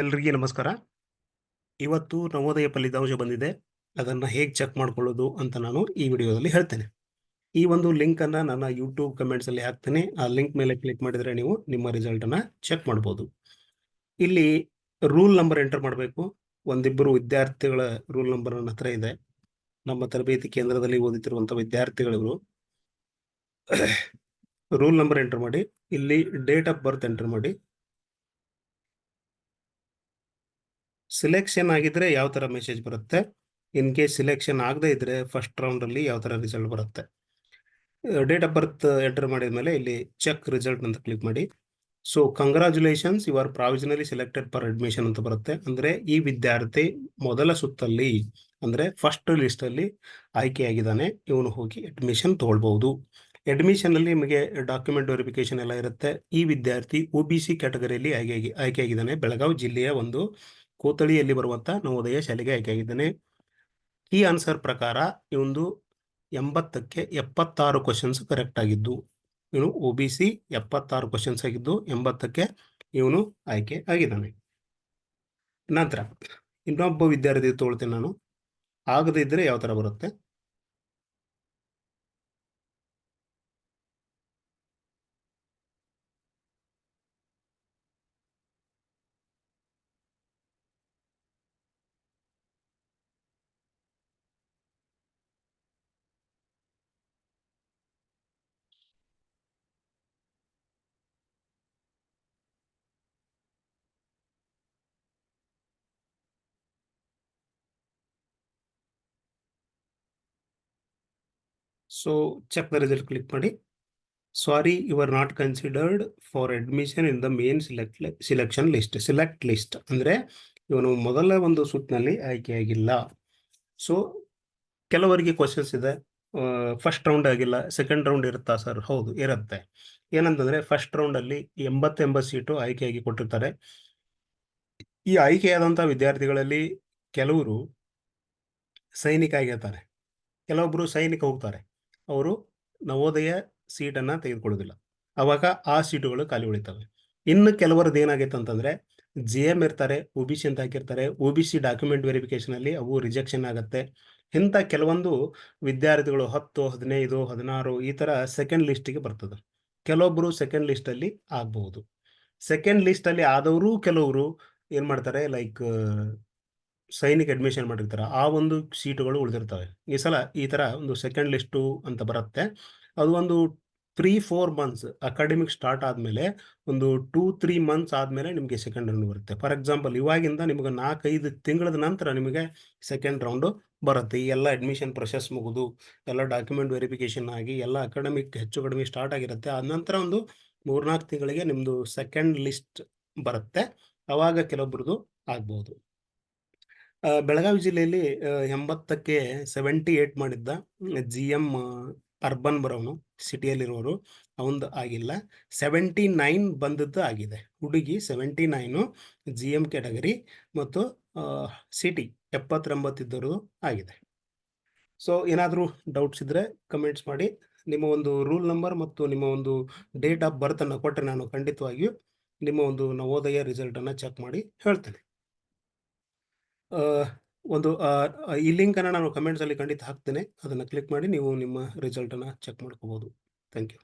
ಎಲ್ರಿಗೂ ನಮಸ್ಕಾರ. ಇವತ್ತು ನವೋದಯ ಫಲಿತಾಂಶ ಬಂದಿದೆ. ಅದನ್ನು ಹೇಗೆ ಚೆಕ್ ಮಾಡ್ಕೊಳ್ಳೋದು ಅಂತ ನಾನು ಈ ವಿಡಿಯೋದಲ್ಲಿ ಹೇಳ್ತೇನೆ. ಈ ಒಂದು ಲಿಂಕ್ ಅನ್ನ ನನ್ನ ಯೂಟ್ಯೂಬ್ ಕಮೆಂಟ್ಸಲ್ಲಿ ಹಾಕ್ತೇನೆ. ಆ ಲಿಂಕ್ ಮೇಲೆ ಕ್ಲಿಕ್ ಮಾಡಿದರೆ ನೀವು ನಿಮ್ಮ ರಿಸಲ್ಟನ್ನು ಚೆಕ್ ಮಾಡ್ಬೋದು. ಇಲ್ಲಿ ರೂಲ್ ನಂಬರ್ ಎಂಟರ್ ಮಾಡಬೇಕು. ಒಂದಿಬ್ಬರು ವಿದ್ಯಾರ್ಥಿಗಳ ರೂಲ್ ನಂಬರ್ ನನ್ನ ಹತ್ರ ಇದೆ. ನಮ್ಮ ತರಬೇತಿ ಕೇಂದ್ರದಲ್ಲಿ ಓದುತ್ತಿರುವಂತಹ ವಿದ್ಯಾರ್ಥಿಗಳು ರೂಲ್ ನಂಬರ್ ಎಂಟರ್ ಮಾಡಿ. ಇಲ್ಲಿ ಡೇಟ್ ಆಫ್ ಬರ್ತ್ ಎಂಟರ್ ಮಾಡಿ. ಸಿಲೆಕ್ಷನ್ ಆಗಿದ್ರೆ ಯಾವ ತರ ಮೆಸೇಜ್ ಬರುತ್ತೆ? ಇನ್ ಕೇಸ್ ಸಿಲೆಕ್ಷನ್ ಆಗದೆ ಇದ್ರೆ ಫಸ್ಟ್ ರೌಂಡ್ ಅಲ್ಲಿ ಯಾವ ತರ ರಿಸಲ್ಟ್ ಬರುತ್ತೆ? ಡೇಟ್ ಆಫ್ ಬರ್ತ್ ಎಂಟರ್ ಮಾಡಿದ ಮೇಲೆ ಇಲ್ಲಿ ಚೆಕ್ ರಿಸಲ್ಟ್ ಅಂತ ಕ್ಲಿಕ್ ಮಾಡಿ. So congratulations you are provisionally selected for admission ಅಂತ ಬರುತ್ತೆ. ಅಂದ್ರೆ ಈ ವಿದ್ಯಾರ್ಥಿ ಮೊದಲ ಸುತ್ತಲ್ಲಿ, ಅಂದ್ರೆ ಫಸ್ಟ್ ಲಿಸ್ಟ್ ಅಲ್ಲಿ ಆಯ್ಕೆಯಾಗಿದ್ದಾನೆ ಇವನು ಹೋಗಿ ಅಡ್ಮಿಷನ್ ತಗೊಳ್ಬಹುದು. ಅಡ್ಮಿಷನ್ ಅಲ್ಲಿ ನಿಮಗೆ ಡಾಕ್ಯುಮೆಂಟ್ ವೆರಿಫಿಕೇಶನ್ ಎಲ್ಲ ಇರುತ್ತೆ. ಈ ವಿದ್ಯಾರ್ಥಿ ಒ ಬಿ ಸಿ ಕ್ಯಾಟಗರಿಯಲ್ಲಿ ಆಯ್ಕೆ ಆಗಿದ್ದಾನೆ. ಬೆಳಗಾವಿ ಜಿಲ್ಲೆಯ ಒಂದು ಕೋತಳಿಯಲ್ಲಿ ಬರುವಂತ ನವೋದಯ ಶಾಲೆಗೆ ಆಯ್ಕೆಯಾಗಿದ್ದಾನೆ. ಈ ಆನ್ಸರ್ ಪ್ರಕಾರ ಇವೊಂದು ಎಂಬತ್ತಕ್ಕೆ ಎಪ್ಪತ್ತಾರು ಕ್ವಶನ್ಸ್ ಕರೆಕ್ಟ್ ಆಗಿದ್ದು, ಇವನು ಒ ಬಿ ಸಿ ಎಪ್ಪತ್ತಾರು ಕ್ವಶನ್ಸ್ ಆಗಿದ್ದು, ಎಂಬತ್ತಕ್ಕೆ ಇವನು ಆಯ್ಕೆ ಆಗಿದ್ದಾನೆ. ನಂತರ ಇನ್ನೊಬ್ಬ ವಿದ್ಯಾರ್ಥಿ ತೊಗೊಳ್ತೀನಿ ನಾನು. ಆಗದೇ ಇದ್ರೆ ಯಾವ ಥರ ಬರುತ್ತೆ? So check the result click ಮಾಡಿ. Sorry you are not considered for admission in the main select selection list select list ಅಂದರೆ ಇವನು ಮೊದಲ ಒಂದು ಸುತ್ತಿನಲ್ಲಿ ಆಯ್ಕೆಯಾಗಿಲ್ಲ ಸೊ ಕೆಲವರಿಗೆ ಕ್ವಶನ್ಸ್ ಇದೆ. ಫಸ್ಟ್ ರೌಂಡ್ ಆಗಿಲ್ಲ. ಸೆಕೆಂಡ್ ರೌಂಡ್ ಇರುತ್ತಾ ಸರ್ ಹೌದು, ಇರುತ್ತೆ. ಏನಂತಂದರೆ ಫಸ್ಟ್ ರೌಂಡಲ್ಲಿ ಎಂಬತ್ತೆಂಬತ್ತು ಎಂಬತ್ತು ಎಂಬತ್ತು ಸೀಟು ಆಯ್ಕೆಯಾಗಿ ಕೊಟ್ಟಿರ್ತಾರೆ. ಈ ಆಯ್ಕೆಯಾದಂಥ ವಿದ್ಯಾರ್ಥಿಗಳಲ್ಲಿ ಕೆಲವರು ಸೈನಿಕ ಆಗಿರ್ತಾರೆ. ಕೆಲವೊಬ್ಬರು ಸೈನಿಕ ಹೋಗ್ತಾರೆ. ಅವರು ನವೋದಯ ಸೀಟನ್ನು ತೆಗೆದುಕೊಳ್ಳೋದಿಲ್ಲ. ಅವಾಗ ಆ ಸೀಟುಗಳು ಖಾಲಿ ಉಳಿತವೆ. ಇನ್ನು ಕೆಲವರದ್ದು ಏನಾಗೈತೆ ಅಂತಂದ್ರೆ, ಜಿ ಎಂ ಇರ್ತಾರೆ, ಒ ಬಿ ಸಿ ಅಂತ ಹಾಕಿರ್ತಾರೆ, O B C document verification ಅಲ್ಲಿ ಅವು ರಿಜೆಕ್ಷನ್ ಆಗುತ್ತೆ. ಇಂಥ ಕೆಲವೊಂದು ವಿದ್ಯಾರ್ಥಿಗಳು ಹತ್ತು, ಹದಿನೈದು, ಹದಿನಾರು ಈ ತರ ಸೆಕೆಂಡ್ ಲಿಸ್ಟಿಗೆ ಬರ್ತದೆ. ಕೆಲವೊಬ್ರು ಸೆಕೆಂಡ್ ಲಿಸ್ಟ್ ಅಲ್ಲಿ ಆಗ್ಬಹುದು. ಸೆಕೆಂಡ್ ಲಿಸ್ಟ್ ಅಲ್ಲಿ ಆದವರು ಕೆಲವರು ಏನ್ ಮಾಡ್ತಾರೆ ಲೈಕ್ ಸೈನಿಕ್ ಅಡ್ಮಿಷನ್ ಮಾಡಿರ್ತಾರೆ, ಆ ಒಂದು ಸೀಟುಗಳು ಉಳಿದಿರ್ತವೆ. ಈ ಸಲ ಈ ತರ ಒಂದು ಸೆಕೆಂಡ್ ಲಿಸ್ಟು ಅಂತ ಬರುತ್ತೆ. ಅದು ಒಂದು three four months academic start ಆದಮೇಲೆ ಒಂದು ಟೂ ತ್ರೀ ಮಂತ್ಸ್ ಆದಮೇಲೆ ನಿಮಗೆ ಸೆಕೆಂಡ್ ರೌಂಡ್ ಬರುತ್ತೆ. ಫಾರ್ ಎಕ್ಸಾಂಪಲ್ ಇವಾಗಿಂದ ನಿಮಗೆ ನಾಲ್ಕೈದು ತಿಂಗಳದ ನಂತರ ನಿಮಗೆ ಸೆಕೆಂಡ್ ರೌಂಡು ಬರುತ್ತೆ. ಈ ಎಲ್ಲ ಅಡ್ಮಿಷನ್ ಪ್ರೊಸೆಸ್ ಮುಗಿದು, ಎಲ್ಲ ಡಾಕ್ಯುಮೆಂಟ್ ವೆರಿಫಿಕೇಶನ್ ಆಗಿ ಎಲ್ಲ ಅಕಾಡೆಮಿಕ್ ಹೆಚ್ಚು ಕಡಿಮೆ ಸ್ಟಾರ್ಟ್ ಆಗಿರುತ್ತೆ. ಆದ ನಂತರ ಒಂದು ಮೂರ್ನಾಲ್ಕು ತಿಂಗಳಿಗೆ ನಿಮ್ಮದು ಸೆಕೆಂಡ್ ಲಿಸ್ಟ್ ಬರುತ್ತೆ. ಅವಾಗ ಕೆಲವೊಬ್ರದ್ದು ಆಗ್ಬೋದು. ಬೆಳಗಾವಿ ಜಿಲ್ಲೆಯಲ್ಲಿ ಎಂಬತ್ತಕ್ಕೆ ಸೆವೆಂಟಿ ಏಟ್ ಮಾಡಿದ್ದ ಜಿ ಎಂ ಅರ್ಬನ್ ಬರೋನು ಸಿಟಿಯಲ್ಲಿರೋರು, ಅವಂದು ಆಗಿಲ್ಲ. ಸೆವೆಂಟಿ ನೈನ್ ಬಂದದ್ದು ಆಗಿದೆ. ಹುಡುಗಿ seventy nine G M category ಮತ್ತು ಸಿಟಿ ಎಪ್ಪತ್ತೊಂಬತ್ತಿದ್ದರು ಆಗಿದೆ. ಸೊ ಏನಾದರೂ ಡೌಟ್ಸ್ ಇದ್ದರೆ ಕಮೆಂಟ್ಸ್ ಮಾಡಿ. ನಿಮ್ಮ ಒಂದು ರೂಲ್ ನಂಬರ್ ಮತ್ತು ನಿಮ್ಮ ಒಂದು ಡೇಟ್ ಆಫ್ ಬರ್ತನ್ನು ಕೊಟ್ಟರೆ ನಾನು ಖಂಡಿತವಾಗಿಯೂ ನಿಮ್ಮ ಒಂದು ನವೋದಯ ರಿಸಲ್ಟನ್ನು ಚೆಕ್ ಮಾಡಿ ಹೇಳ್ತೇನೆ. ಒಂದು ಈ ಲಿಂಕನ್ನು ನಾನು ಕಮೆಂಟ್ಸಲ್ಲಿ ಖಂಡಿತ ಹಾಕ್ತೇನೆ. ಅದನ್ನು ಕ್ಲಿಕ್ ಮಾಡಿ ನೀವು ನಿಮ್ಮ ರಿಸಲ್ಟನ್ನು ಚೆಕ್ ಮಾಡ್ಕೋಬೋದು. Thank you